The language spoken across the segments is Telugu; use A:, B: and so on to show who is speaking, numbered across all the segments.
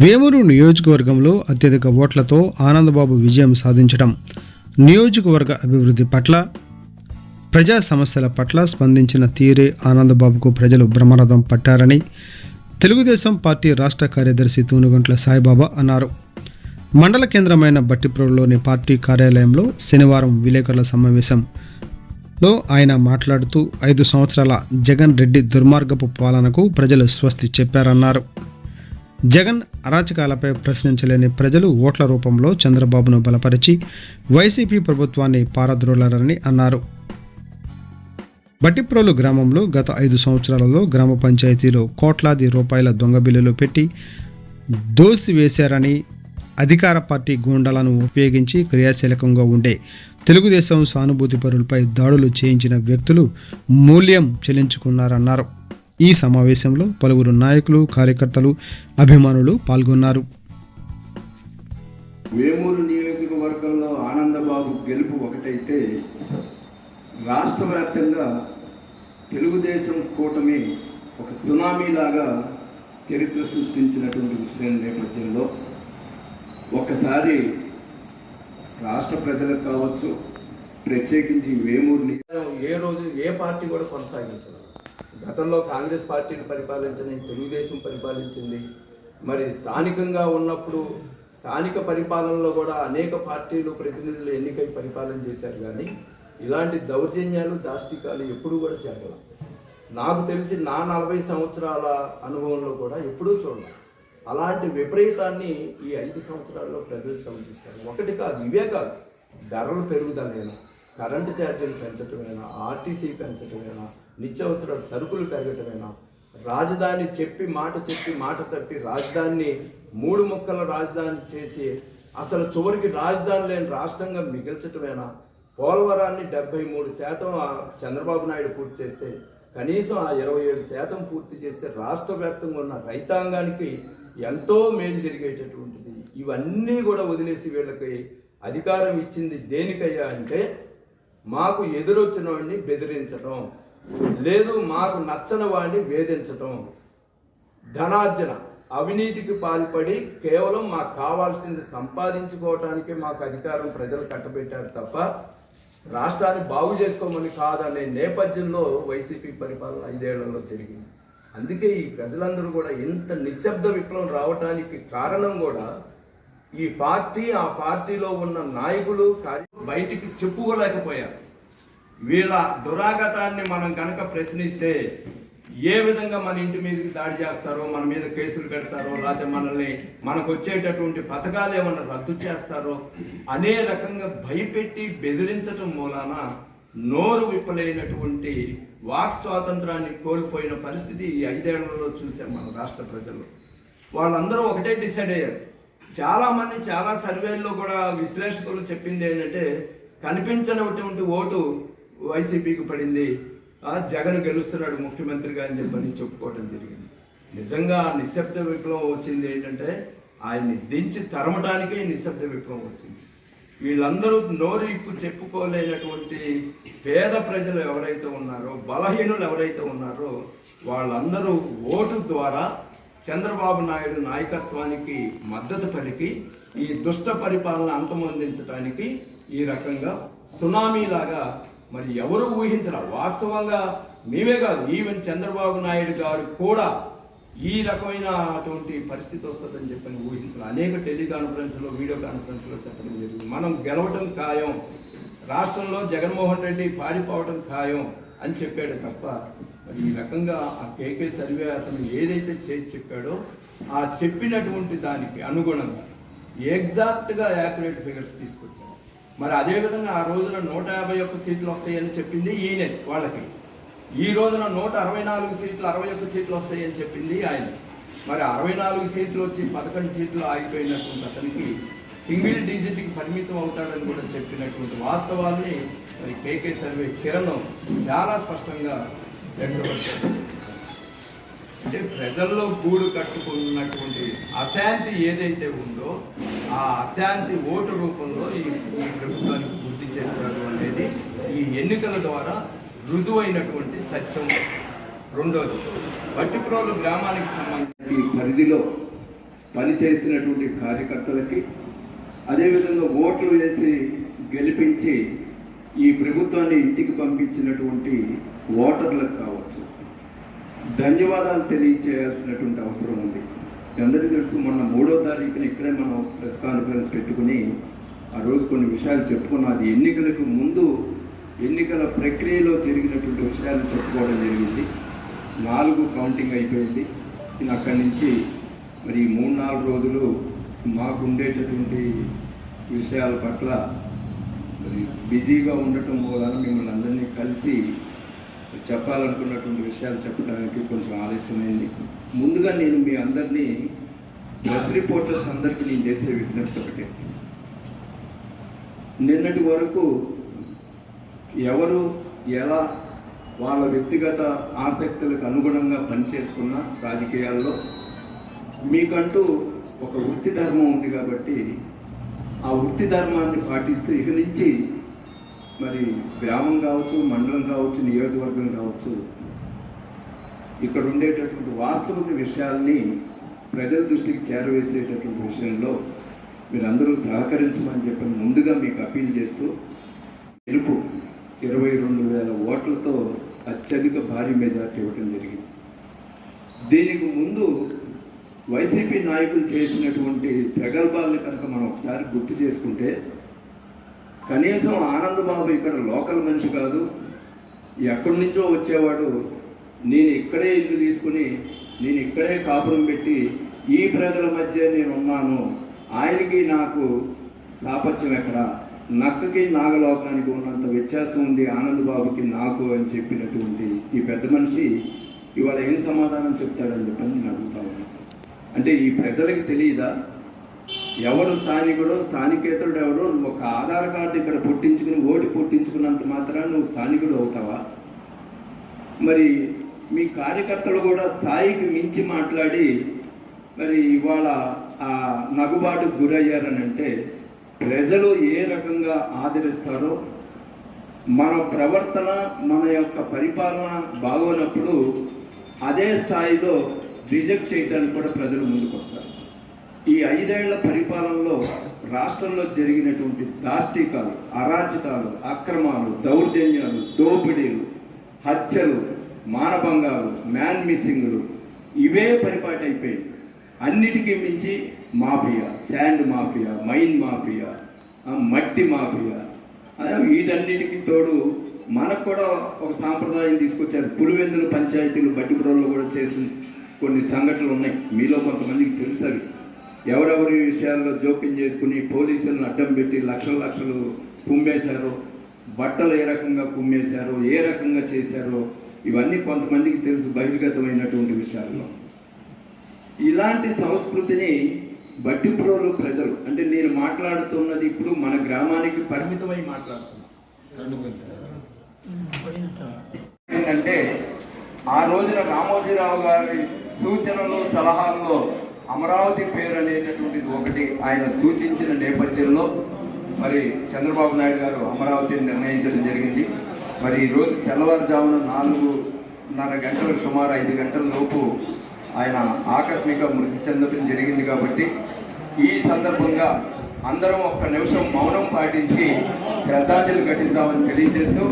A: వేమూరు నియోజకవర్గంలో అత్యధిక ఓట్లతో ఆనందబాబు విజయం సాధించడం నియోజకవర్గ అభివృద్ధి పట్ల ప్రజా సమస్యల పట్ల స్పందించిన తీరే ఆనందబాబుకు ప్రజలు బ్రహ్మరథం పట్టారని తెలుగుదేశం పార్టీ రాష్ట్ర కార్యదర్శి తూనుగంట్ల సాయిబాబా అన్నారు. మండల కేంద్రమైన బట్టిప్రోడ్లోని పార్టీ కార్యాలయంలో శనివారం విలేకరుల సమావేశంలో ఆయన మాట్లాడుతూ ఐదు సంవత్సరాల జగన్ రెడ్డి దుర్మార్గపు పాలనకు ప్రజలు స్వస్తి చెప్పారన్నారు. జగన్ అరాచకాలపై ప్రశ్నించలేని ప్రజలు ఓట్ల రూపంలో చంద్రబాబును బలపరిచి వైసీపీ ప్రభుత్వాన్ని పారద్రోలరని అన్నారు. బట్టిప్రోలు గ్రామంలో గత ఐదు సంవత్సరాలలో గ్రామ పంచాయతీలో కోట్లాది రూపాయల దొంగ బిల్లులు పెట్టి దోసి వేశారని అధికార పార్టీ గూండాలను ఉపయోగించి క్రియాశీలకంగా ఉండే తెలుగుదేశం సానుభూతి పరులపై దాడులు చేయించిన వ్యక్తులు మూల్యం చెల్లించుకున్నారన్నారు. ఈ సమావేశంలో పలువురు నాయకులు కార్యకర్తలు అభిమానులు పాల్గొన్నారు.
B: వేమూరు నియోజకవర్గంలో ఆనందబాబు గెలుపు ఒకటైతే రాష్ట్ర వ్యాప్తంగా తెలుగుదేశం కూటమి ఒక సునామీలాగా చరిత్ర సృష్టించినటువంటి విషయం నేపథ్యంలో ఒకసారి రాష్ట్ర ప్రజలకు కావచ్చు ప్రత్యేకించి వేమూరు
C: ఏ రోజు ఏ పార్టీ కూడా కొనసాగించదు గతంలో కాంగ్రెస్ పార్టీని పరిపాలించిన తెలుగుదేశం పరిపాలించింది. మరి స్థానికంగా ఉన్నప్పుడు స్థానిక పరిపాలనలో కూడా అనేక పార్టీలు ప్రతినిధులు ఎన్నికై పరిపాలన చేశారు. కానీ ఇలాంటి దౌర్జన్యాలు దాష్టికాలు ఎప్పుడూ కూడా జరగల నాకు తెలిసి నా నలభై సంవత్సరాల అనుభవంలో కూడా ఎప్పుడూ చూడాలి అలాంటి విపరీతాన్ని ఈ ఐదు సంవత్సరాల్లో ప్రజలు సమర్థిస్తారు ఒకటి కాదు ఇవే కాదు. ధరలు పెరుగుదలైనా కరెంటు ఛార్జీలు పెంచటమేనా ఆర్టీసీ పెంచటమేనా నిత్యావసర సరుకులు పెరగటమేనా? రాజధాని చెప్పి మాట చెప్పి మాట తప్పి రాజధానిని మూడు ముక్కల రాజధాని చేసి అసలు చివరికి రాజధాని లేని రాష్ట్రంగా మిగిల్చటమేనా? పోలవరాన్ని డెబ్బై మూడు శాతం చంద్రబాబు నాయుడు పూర్తి చేస్తే కనీసం ఆ ఇరవై ఏడు శాతం పూర్తి చేస్తే రాష్ట్ర వ్యాప్తంగా ఉన్న రైతాంగానికి ఎంతో మేలు జరిగేటటువంటిది. ఇవన్నీ కూడా వదిలేసి వీళ్ళకి అధికారం ఇచ్చింది దేనికయ్యా అంటే మాకు ఎదురొచ్చిన వాడిని బెదిరించటం. లేదు మాకు నచ్చని వాడిని వేధించటం. ధనార్జన. అవినీతికి పాల్పడి కేవలం మాకు కావాల్సింది సంపాదించుకోవటానికి మాకు అధికారం ప్రజలు కట్టబెట్టారు తప్ప రాష్ట్రాన్ని బాగు చేసుకోమని కాదనే నేపథ్యంలో వైసీపీ పరిపాలన ఐదేళ్ళలో జరిగింది. అందుకే ఈ ప్రజలందరూ కూడా ఇంత నిశ్శబ్ద విప్లవం రావటానికి కారణం కూడా ఈ పార్టీ ఆ పార్టీలో ఉన్న నాయకులు కార్య- బయటికి చెప్పుకోలేకపోయారు. వీళ్ళ దురాగతాన్ని మనం కనుక ప్రశ్నిస్తే ఏ విధంగా మన ఇంటి మీదకి దాడి చేస్తారో మన మీద కేసులు పెడతారో లేకపోతే మనల్ని మనకు వచ్చేటటువంటి పథకాలు ఏమన్నా రద్దు చేస్తారో అనే రకంగా భయపెట్టి బెదిరించటం మూలాన నోరు విప్పలేనటువంటి వాక్ స్వాతంత్రాన్ని కోల్పోయిన పరిస్థితి ఈ ఐదేళ్ళలో చూసాం మన రాష్ట్ర ప్రజలు. వాళ్ళందరూ ఒకటే డిసైడ్ అయ్యారు. చాలామంది చాలా సర్వేల్లో కూడా విశ్లేషకులు చెప్పింది ఏంటంటే కనిపించినటువంటి ఓటు వైసీపీకి పడింది. ఆ జగన్ గెలుస్తున్నాడు ముఖ్యమంత్రిగా అని చెప్పని చెప్పుకోవడం జరిగింది. నిజంగా ఆ నిశ్శబ్ద విప్లవం వచ్చింది ఏంటంటే ఆయన్ని దించి తరమటానికే నిశ్శబ్ద విప్లవం వచ్చింది. వీళ్ళందరూ నోరు ఇప్పు చెప్పుకోలేనటువంటి పేద ప్రజలు ఎవరైతే ఉన్నారో బలహీనులు ఎవరైతే ఉన్నారో వాళ్ళందరూ ఓటు ద్వారా చంద్రబాబు నాయుడు నాయకత్వానికి మద్దతు పలికి ఈ దుష్ట పరిపాలన అంతమొందించడానికి ఈ రకంగా సునామీలాగా మరి ఎవరు ఊహించరా? వాస్తవంగా మేమే కాదు ఈవెన్ చంద్రబాబు నాయుడు గారు కూడా ఈ రకమైన అటువంటి పరిస్థితి వస్తుందని చెప్పని ఊహించారు? అనేక టెలికాన్ఫరెన్స్లో వీడియో కాన్ఫరెన్స్లో చెప్పడం జరిగింది. మనం గెలవటం ఖాయం రాష్ట్రంలో జగన్మోహన్ రెడ్డి పారిపోవటం ఖాయం అని చెప్పాడు తప్ప మరి ఈ రకంగా ఆ కేకే సర్వే అతను ఏదైతే చేసి చెప్పాడో ఆ చెప్పినటువంటి దానికి అనుగుణంగా ఎగ్జాక్ట్గా యాక్యురేట్ ఫిగర్స్ తీసుకొచ్చాడు. మరి అదేవిధంగా ఆ రోజున నూట యాభై ఒక్క సీట్లు వస్తాయని చెప్పింది ఈయనే వాళ్ళకి. ఈ రోజున నూట అరవై నాలుగు సీట్లు అరవై ఒక్క సీట్లు వస్తాయని చెప్పింది ఆయన. మరి అరవై నాలుగు సీట్లు వచ్చి పదకొండు సీట్లు ఆగిపోయినటువంటి అతనికి సింగిల్ డిజిట్కి పరిమితం అవుతాడని కూడా చెప్పినటువంటి వాస్తవాల్ని మరి కేకే సర్వే కిరణం చాలా స్పష్టంగా వ్యక్తపరిచారు అంటే ప్రజల్లో గూడు కట్టుకున్నటువంటి అశాంతి ఏదైతే ఉందో ఆ అశాంతి ఓటు రూపంలో ఈ ఈ ప్రభుత్వానికి బుద్ధి చేస్తారు అనేది ఈ ఎన్నికల ద్వారా రుజువైనటువంటి సత్యం. రెండోది బట్టిప్రోలు గ్రామానికి సంబంధించి
B: ఈ పరిధిలో
C: పనిచేసినటువంటి కార్యకర్తలకి అదేవిధంగా ఓట్లు వేసి గెలిపించి ఈ ప్రభుత్వాన్ని ఇంటికి పంపించినటువంటి ఓటర్లకు కావచ్చు. ధన్యవాదాలు తెలియచేయాల్సినటువంటి అవసరం ఉంది. మీ అందరికీ తెలుసు మొన్న మూడో తారీఖున ఇక్కడే మనం ప్రెస్ కాన్ఫరెన్స్ పెట్టుకుని ఆ రోజు కొన్ని విషయాలు చెప్పుకున్నాం. అది ఎన్నికలకు ముందు ఎన్నికల ప్రక్రియలో జరిగినటువంటి విషయాలు చెప్పుకోవడం జరిగింది. నాలుగు కౌంటింగ్ అయిపోయింది. నేను అక్కడి నుంచి మరి మూడు నాలుగు రోజులు మాకు ఉండేటటువంటి విషయాల పట్ల మరి బిజీగా ఉండటం వలన మిమ్మల్ని అందరినీ కలిసి చెప్పాలనుకున్నటువంటి విషయాలు చెప్పడానికి కొంచెం ఆలస్యమైంది. ముందుగా నేను మీ అందరినీ ప్రెస్ రిపోర్టర్స్ అందరికీ నేను చేసే విజ్ఞప్తి ఒకటే. నిన్నటి వరకు ఎవరు ఎలా వాళ్ళ వ్యక్తిగత ఆసక్తులకు అనుగుణంగా పనిచేసుకున్న రాజకీయాల్లో మీకంటూ ఒక వృత్తి ధర్మం ఉంది కాబట్టి ఆ వృత్తి ధర్మాన్ని పాటిస్తూ ఇక నుంచి మరి గ్రామం కావచ్చు మండలం కావచ్చు నియోజకవర్గం కావచ్చు ఇక్కడ ఉండేటటువంటి వాస్తవిక విషయాల్ని ప్రజల దృష్టికి చేరవేసేటటువంటి విషయంలో మీరందరూ సహకరించమని చెప్పి ముందుగా మీకు అప్పీల్ చేస్తూ గెలుపు ఇరవై రెండు వేల ఓట్లతో అత్యధిక భారీ మెజార్టీ ఇవ్వడం జరిగింది. దీనికి ముందు వైసీపీ నాయకులు చేసినటువంటి ప్రగల్భాలను కనుక మనం ఒకసారి గుర్తు చేసుకుంటే కనీసం ఆనందబాబు ఇక్కడ లోకల్ మనిషి కాదు. ఎక్కడి నుంచో వచ్చేవాడు. నేను ఇక్కడే ఇల్లు తీసుకుని నేను ఇక్కడే కాపురం పెట్టి ఈ ప్రజల మధ్య నేను ఉన్నాను ఆయనకి నాకు సాపత్యం ఎక్కడ? నక్కకి నాగలోకానికి ఉన్నంత వ్యత్యాసం ఉంది ఆనందబాబుకి నాకు అని చెప్పినటువంటి ఈ పెద్ద మనిషి ఇవాళ ఏం సమాధానం చెప్తాడని చెప్పని నేను అడుగుతా ఉన్నాను అంటే ఈ ప్రజలకి తెలియదా? ఎవరు స్థానికుడో స్థానికేతరుడు ఎవరో నువ్వు ఒక ఆధార్ కార్డు ఇక్కడ పుట్టించుకుని ఓటు పుట్టించుకున్నంత మాత్రాన నువ్వు స్థానికుడు అవుతావా? మరి మీ కార్యకర్తలు కూడా స్థాయికి మించి మాట్లాడి మరి ఇవాళ ఆ నగుబాటుకు గురయ్యారని అంటే ప్రజలు ఏ రకంగా ఆదరిస్తారో మన ప్రవర్తన మన యొక్క పరిపాలన బాగోనప్పుడు అదే స్థాయిలో రిజెక్ట్ చేయడానికి కూడా ప్రజలు ముందుకు వస్తారు ఈ ఐదేళ్ళ పరిపాలనలో రాష్ట్రంలో జరిగినటువంటి దాష్టికాలు అరాచకాలు అక్రమాలు దౌర్జన్యాలు దోపిడీలు హత్యలు మానభంగాలు మ్యాన్ మిస్సింగ్లు ఇవే పరిపాటి అయిపోయాయి. అన్నిటికీ మించి mafia sand mafia mine mafia మట్టి మాఫియా. వీటన్నిటికీ తోడు మనకు కూడా ఒక సాంప్రదాయం తీసుకొచ్చారు. పులివెందుల పంచాయతీలు బట్టిపురంలో కూడా చేసిన కొన్ని సంఘటనలు ఉన్నాయి. మీలో కొంతమందికి తెలుసు అవి. ఎవరెవరి విషయాల్లో జోక్యం చేసుకుని పోలీసులను అడ్డం పెట్టి లక్షల లక్షలు కుమ్మేశారో బట్టలు ఏ రకంగా కుమ్మేశారో ఏ రకంగా చేశారో ఇవన్నీ కొంతమందికి తెలుసు బహిర్గతమైనటువంటి విషయాల్లో. ఇలాంటి సంస్కృతిని బట్టిప్రోలు ప్రజలు అంటే నేను మాట్లాడుతున్నది ఇప్పుడు మన గ్రామానికి పరిమితమై మాట్లాడుతున్నాను ఏంటంటే ఆ రోజున రామోజీరావు గారి సూచనలు సలహాల్లో అమరావతి పేరు అనేటటువంటిది ఒకటి ఆయన సూచించిన నేపథ్యంలో మరి చంద్రబాబు నాయుడు గారు అమరావతిని నిర్ణయించడం జరిగింది. మరి ఈ రోజు తెల్లవారుజామున నాలుగున్నర గంటల సుమారు ఐదు గంటల లోపు ఆయన ఆకస్మిక మృతి చెందడం జరిగింది కాబట్టి ఈ సందర్భంగా అందరం ఒక్క నిమిషం మౌనం పాటించి శ్రద్ధాంజలి ఘటిద్దామని తెలియజేస్తూ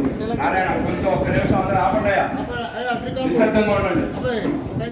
C: నారాయణ కొంచెం ఒక్క నిమిషం అందరూ ఆపండియా నిశ్శబ్దంగా ఉండండి.